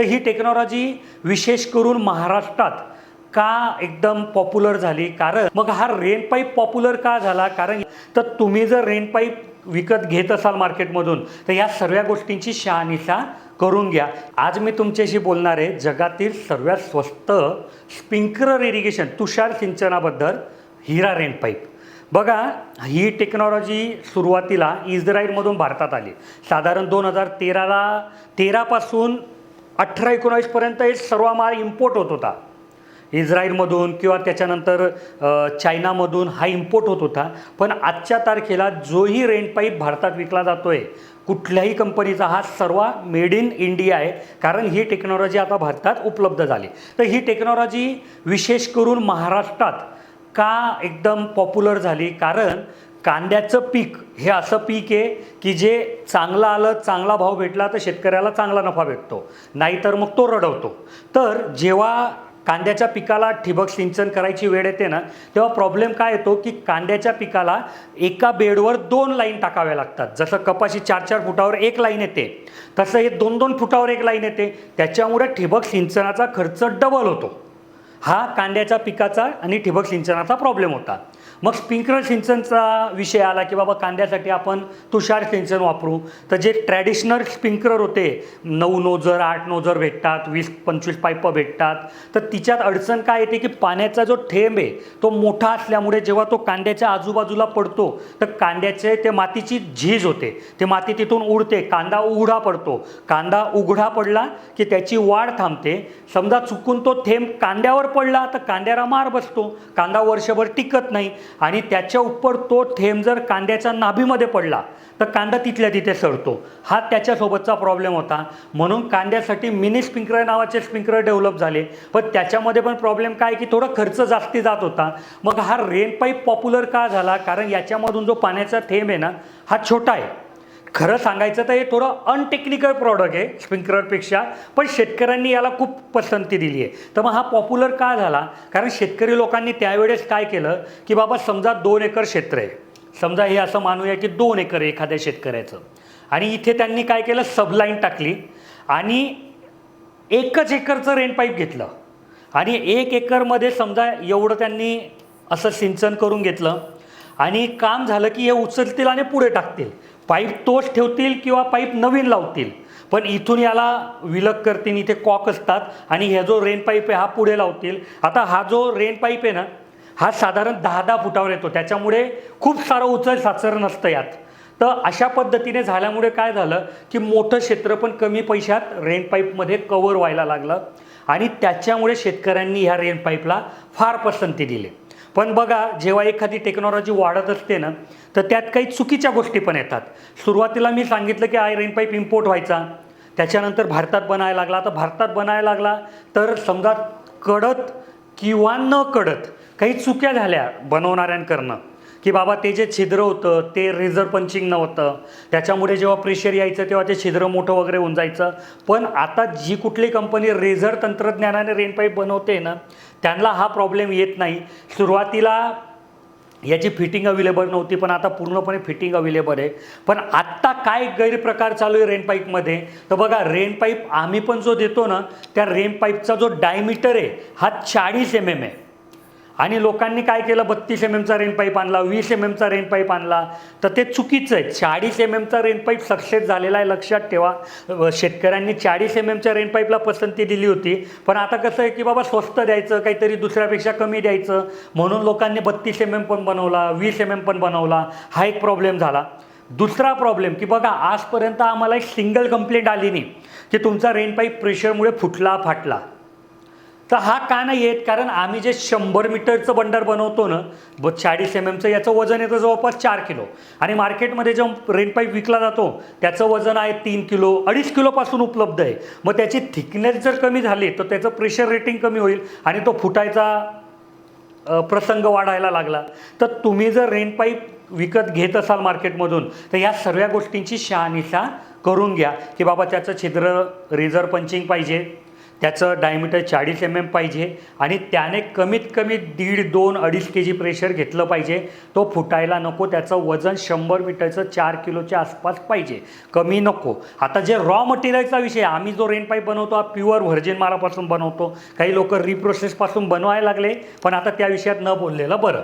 तर ही टेक्नॉलॉजी विशेष करून महाराष्ट्रात का एकदम पॉप्युलर झाली? कारण मग हा रेन पाईप पॉप्युलर का झाला? कारण तर तुम्ही जर रेन पाईप विकत घेत असाल मार्केटमधून तर या सर्व गोष्टींची शहानिशा करून घ्या. आज मी तुमच्याशी बोलणार आहे जगातील सर्वात स्वस्त स्प्रिंकलर इरिगेशन तुषार सिंचनाबद्दल हिरा रेन पाईप बघा ही टेक्नॉलॉजी सुरुवातीला इस्रायलमधून भारतात आली. साधारण दोन हजार तेराला तेरापासून अठरा एकोणावीसपर्यंत हे सर्व माल इम्पोर्ट होत होता. इस्रायलमधून किंवा त्याच्यानंतर चायनामधून हा इम्पोर्ट होत होता. पण आजच्या तारखेला जोही रेंट पाईप भारतात विकला जातो आहे कुठल्याही कंपनीचा हा सर्व मेड इन इंडिया आहे. कारण ही टेक्नॉलॉजी आता भारतात उपलब्ध झाली. तर ही टेक्नॉलॉजी विशेष करून महाराष्ट्रात का एकदम पॉप्युलर झाली? कारण कांद्याचं पीक हे असं पीक आहे की जे चांगलं आलं चांगला भाव भेटला तर शेतकऱ्याला चांगला नफा भेटतो. नाहीतर मग तो रडवतो. तर जेव्हा कांद्याच्या पिकाला ठिबक सिंचन करायची वेळ येते ना तेव्हा प्रॉब्लेम काय येतो की कांद्याच्या पिकाला एका बेडवर दोन लाईन टाकाव्या लागतात. जसं कपाशी चार चार फुटावर एक लाईन येते तसं हे दोन दोन फुटावर एक लाईन येते. त्याच्यामुळे ठिबक सिंचनाचा खर्च डबल होतो. हा कांद्याच्या पिकाचा आणि ठिबक सिंचनाचा प्रॉब्लेम होता. मग स्प्रिंकलर सिंचनचा विषय आला की बाबा कांद्यासाठी आपण तुषार सिंचन वापरू. तर जे ट्रॅडिशनल स्प्रिंकलर होते नऊ नोजर आठ नोजर भेटतात वीस पंचवीस पाईपं भेटतात. तर तिच्यात अडचण काय येते की पाण्याचा जो थेंब आहे तो मोठा असल्यामुळे जेव्हा तो कांद्याच्या आजूबाजूला पडतो तर कांद्याचे ते मातीची झीज होते. ते माती तिथून उडते कांदा उघडा पडतो. कांदा उघडा पडला की त्याची वाढ थांबते. समजा चुकून तो थेंब कांद्यावर पडला तर कांद्याला मार बसतो. कांदा वर्षभर टिकत नाही आणि त्याच्या उपर तो थेंब जर कांद्याच्या नाभीमध्ये पडला तर कांदा तिथल्या तिथे सडतो. हा त्याच्यासोबतचा प्रॉब्लेम होता. म्हणून कांद्यासाठी मिनी स्प्रिंकलर नावाचे स्प्रिंकलर डेव्हलप झाले. पण त्याच्यामध्ये पण प्रॉब्लेम काय की थोडा खर्च जास्ती जात होता. मग हा रेन पाईप पॉप्युलर का झाला? कारण याच्यामधून जो पाण्याचा थेंब आहे ना हा छोटा आहे. खरं सांगायचं तर हे थोडं अनटेक्निकल प्रॉडक्ट आहे स्प्रिंकलरपेक्षा पण शेतकऱ्यांनी याला खूप पसंती दिली आहे. तर मग हा पॉप्युलर का झाला? कारण शेतकरी लोकांनी त्यावेळेस काय केलं? की बाबा समजा दोन एकर क्षेत्र आहे. समजा हे असं मानूया की दोन एकर एखाद्या शेतकऱ्याचं. आणि इथे त्यांनी काय केलं? सबलाईन टाकली. आणि एकच एकरचं रेन पाईप घेतलं. आणि एक एकरमध्ये समजा एवढं त्यांनी असं सिंचन करून घेतलं. आणि काम झालं की हे उचलतील आणि पुढे टाकतील. पाईप तोच ठेवतील किंवा पाईप नवीन लावतील. पण इथून याला विलग करतील इथे कॉक असतात आणि ह्या जो रेन पाईप आहे हा पुढे लावतील. आता हा जो रेन पाईप आहे ना हा साधारण दहा दहा फुटावर येतो. त्याच्यामुळे खूप सारं उचल साचर नसतं यात. तर अशा पद्धतीने झाल्यामुळे काय झालं की मोठं क्षेत्र पण कमी पैशात रेन पाईपमध्ये कवर व्हायला लागलं. आणि त्याच्यामुळे शेतकऱ्यांनी ह्या रेन पाईपला फार पसंती दिली. पण बघा जेव्हा एखादी टेक्नॉलॉजी वाढत असते ना तर त्यात काही चुकीच्या गोष्टी पण येतात. सुरुवातीला मी सांगितलं की आय रेन पाईप इम्पोर्ट व्हायचा. त्याच्यानंतर भारतात बनायला लागला. तर भारतात बनायला लागला तर समजा कडत किंवा न कडत काही चुक्या झाल्या बनवणाऱ्यांकडनं. की बाबा ते जे छिद्र होतं ते रेझर पंचिंग नव्हतं. त्याच्यामुळे जेव्हा प्रेशर यायचं तेव्हा ते छिद्र मोठं वगैरे होऊन जायचं. पण आता जी कुठली कंपनी रेझर तंत्रज्ञानाने रेन पाईप बनवते ना त्यांना हा प्रॉब्लेम येत नाही. सुरुवातीला याची फिटिंग अवेलेबल नव्हती पण आता पूर्णपणे फिटिंग अवेलेबल आहे. पण आत्ता काय गैरप्रकार चालू आहे रेन पाईपमध्ये तर बघा रेन पाईप आम्ही पण जो देतो ना त्या रेन पाईपचा जो डायमीटर आहे हा चाळीस एम एम आहे. आणि लोकांनी काय केलं? बत्तीस एम एमचा रेन पाईप आणला वीस एम एमचा रेन पाईप आणला. तर ते चुकीचं आहे. चाळीस एम एमचा रेन पाईप सक्सेस झालेला आहे लक्षात ठेवा. शेतकऱ्यांनी चाळीस एम एमच्या रेन पाईपला पसंती दिली होती. पण आता कसं आहे की बाबा स्वस्त द्यायचं काहीतरी दुसऱ्यापेक्षा कमी द्यायचं. म्हणून लोकांनी बत्तीस एम एम पण बनवला वीस एम एम पण बनवला. हा एक प्रॉब्लेम झाला. दुसरा प्रॉब्लेम की बघा आजपर्यंत आम्हाला एक सिंगल कंप्लेंट आली नाही की तुमचा रेन पाईप प्रेशरमुळे फुटला फाटला. तर हा का नाही येत? कारण आम्ही जे शंभर मीटरचं बंडर बनवतो ना ब चाळीस एम एमचं याचं वजन येतं जवळपास चार किलो. आणि मार्केटमध्ये जो रेन पाईप विकला जातो त्याचं वजन आहे तीन किलो अडीच किलोपासून उपलब्ध आहे. मग त्याची थिकनेस जर कमी झाली तर त्याचं प्रेशर रेटिंग कमी होईल आणि तो फुटायचा प्रसंग वाढायला लागला. तर तुम्ही जर रेन पाईप विकत घेत असाल मार्केटमधून तर या सर्व गोष्टींची शहानिशा करून घ्या की बाबा त्याचं छिद्र रेझर पंचिंग पाहिजे. त्याचं डायमीटर चाळीस एम एम पाहिजे आणि त्याने कमीत कमी दीड दोन अडीच के जी प्रेशर घेतलं पाहिजे. तो फुटायला नको त्याचं वजन शंभर मीटरचं चार किलोच्या आसपास पाहिजे. कमी नको. आता जे रॉ मटेरियलचा विषय आम्ही जो रेन पाईप बनवतो हा प्युअर व्हर्जिन मालापासून बनवतो. काही लोक रिप्रोसेसपासून बनवायला लागले पण आता त्या विषयात न बोललेलं बरं.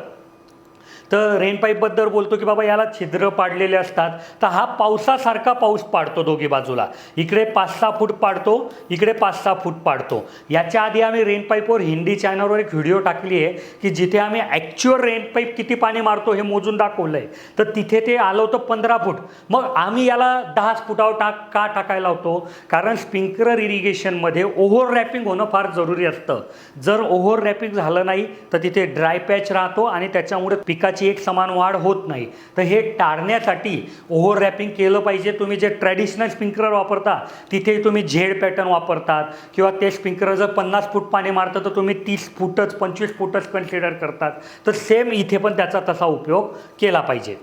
तर रेन पाईपबद्दल बोलतो की बाबा याला छिद्र पाडलेले असतात. तर हा पावसासारखा पाऊस पाडतो दोघी बाजूला. इकडे पाच सहा फूट पाडतो इकडे पाच सहा फूट पाडतो. याच्या आधी आम्ही रेन पाईपवर हिंदी चॅनलवर एक व्हिडिओ टाकली आहे की जिथे आम्ही ॲक्च्युअल रेन पाईप किती पाणी मारतो हे मोजून दाखवलं आहे तर तिथे ते आलं होतं पंधरा फूट. मग आम्ही याला दहाच फुटावर टाक का टाकायला होतो? कारण स्प्रिंकलर इरिगेशनमध्ये ओव्हर रॅपिंग होणं फार जरुरी असतं. जर ओव्हर रॅपिंग झालं नाही तर तिथे ड्राय पॅच राहतो आणि त्याच्यामुळे पिकाची एक समान वाढ होत नाही. तर हे टाळण्यासाठी ओव्हर रॅपिंग केलं पाहिजे. तुम्ही जे ट्रॅडिशनल स्प्रिंकलर वापरता तिथे तुम्ही झेड पॅटर्न वापरतात. किंवा ते स्प्रिंकलर जर पन्नास फूट पाणी मारतं तर तुम्ही तीस फूटच पंचवीस फूटच कन्सिडर करतात. तर सेम इथे पण त्याचा तसा उपयोग केला पाहिजे.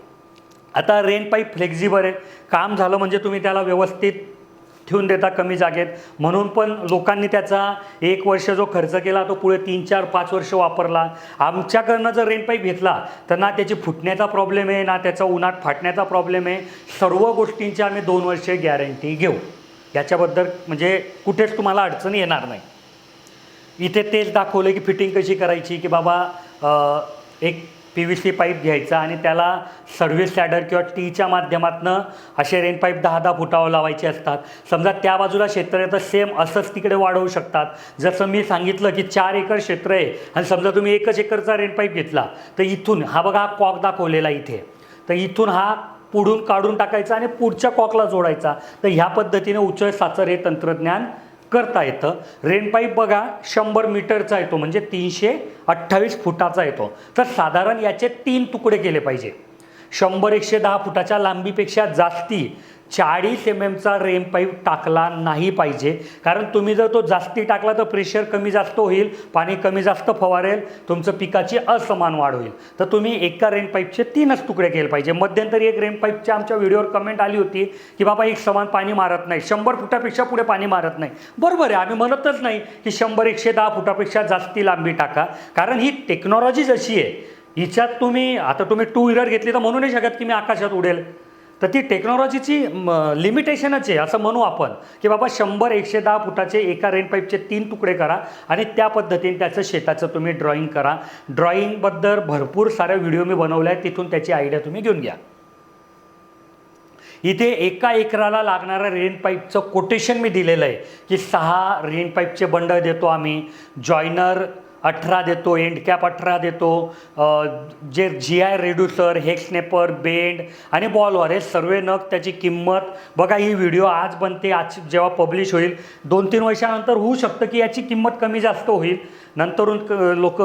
आता रेन पाईप फ्लेक्झिबल आहे. काम झालं म्हणजे तुम्ही त्याला व्यवस्थित ठेवून देता कमी जागेत. म्हणून पण लोकांनी त्याचा एक वर्ष जो खर्च केला तो पुढे तीन चार पाच वर्ष वापरला. आमच्याकडनं जर रेनपाईप घेतला तर ना त्याची फुटण्याचा प्रॉब्लेम आहे ना त्याचा उन्हात फाटण्याचा प्रॉब्लेम आहे. सर्व गोष्टींची आम्ही दोन वर्ष गॅरंटी घेऊ. याच्याबद्दल म्हणजे कुठेच तुम्हाला अडचण येणार नाही. इथे तेच दाखवलं की फिटिंग कशी करायची की बाबा एक पी व्ही सी पाईप घ्यायचा आणि त्याला सर्व्हिस लॅडर किंवा टीच्या माध्यमातनं असे रेन पाईप दहा दहा फुटावर लावायचे असतात. समजा त्या बाजूला क्षेत्र आहे तर सेम असंच तिकडे वाढवू शकतात. जसं मी सांगितलं की चार एकर क्षेत्र आहे आणि समजा तुम्ही एकच एकरचा रेन पाईप घेतला तर इथून हा बघा हा कॉक दाखवलेला इथे. तर इथून हा पुढून काढून टाकायचा आणि पुढच्या कॉकला जोडायचा. तर ह्या पद्धतीने उच्च साचर हे तंत्रज्ञान करता येतं. रेनपाईप बघा शंभर मीटरचा येतो म्हणजे तीनशे अठ्ठावीस फुटाचा येतो. तर साधारण याचे तीन तुकडे केले पाहिजे. शंभर एकशे दहा फुटाच्या लांबीपेक्षा जास्ती चाळीस एम एमचा रेन पाईप टाकला नाही पाहिजे. कारण तुम्ही जर तो जास्ती टाकला तर प्रेशर कमी जास्त होईल पाणी कमी जास्त फवारेल तुमचं पिकाची असमान वाढ होईल. तर तुम्ही एका रेन पाईपचे तीनच तुकडे केले पाहिजे. मध्यंतरी एक रेन पाईपच्या आमच्या व्हिडिओवर कमेंट आली होती की बाबा एक समान पाणी मारत नाही. शंभर फुटापेक्षा पुढे पाणी मारत नाही. बरोबर आहे आम्ही म्हणतच नाही की शंभर एकशे दहा फुटापेक्षा जास्ती लांबी टाका. कारण ही टेक्नॉलॉजी जशी आहे हिच्यात तुम्ही आता तुम्ही टू व्हीलर घेतली तर म्हणू नाही शकत की मी आकाशात उडेल. तर ती टेक्नॉलॉजीची लिमिटेशनच आहे असं म्हणू आपण की बाबा शंभर एकशे दहा फुटाचे एका रेन पाईपचे तीन तुकडे करा आणि त्या पद्धतीने त्याचं शेताचं तुम्ही ड्रॉईंग करा. ड्रॉईंगबद्दल भरपूर साऱ्या व्हिडिओ मी बनवल्या आहेत तिथून त्याची आयडिया तुम्ही घेऊन घ्या. इथे एका एकराला लागणाऱ्या रेन पाईपचं कोटेशन मी दिलेलं आहे की सहा रेन पाईपचे बंडल देतो आम्ही. जॉयनर अठरा देतो एंड कॅप अठरा देतो. जे जी आय रेड्युसर हेक्सनेपर बेंड आणि बॉलवर हे सर्व नग त्याची किंमत. बघा ही व्हिडिओ आज बनते आज जेव्हा पब्लिश होईल दोन तीन वर्षानंतर होऊ शकतं की याची किंमत कमी जास्त होईल. नंतरून लोक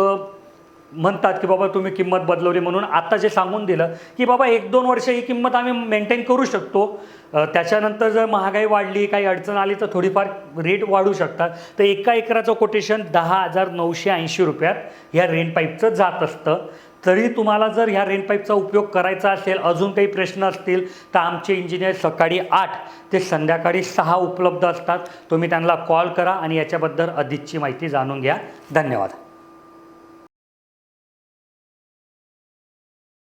म्हणतात की बाबा तुम्ही किंमत बदलवली म्हणून आत्ता जे सांगून दिलं की बाबा एक दोन वर्ष ही किंमत आम्ही मेंटेन करू शकतो. त्याच्यानंतर जर महागाई वाढली काही अडचण आली तर थोडीफार रेट वाढू शकतात. तर एका एकराचं कोटेशन दहा हजार नऊशे ऐंशी रुपयात ह्या रेन पाईपचं जात असतं. तरी तुम्हाला जर ह्या रेन पाईपचा उपयोग करायचा असेल अजून काही प्रश्न असतील तर आमचे इंजिनियर सकाळी आठ ते संध्याकाळी सहा उपलब्ध असतात. तुम्ही त्यांना कॉल करा आणि याच्याबद्दल अधिकची माहिती जाणून घ्या. धन्यवाद.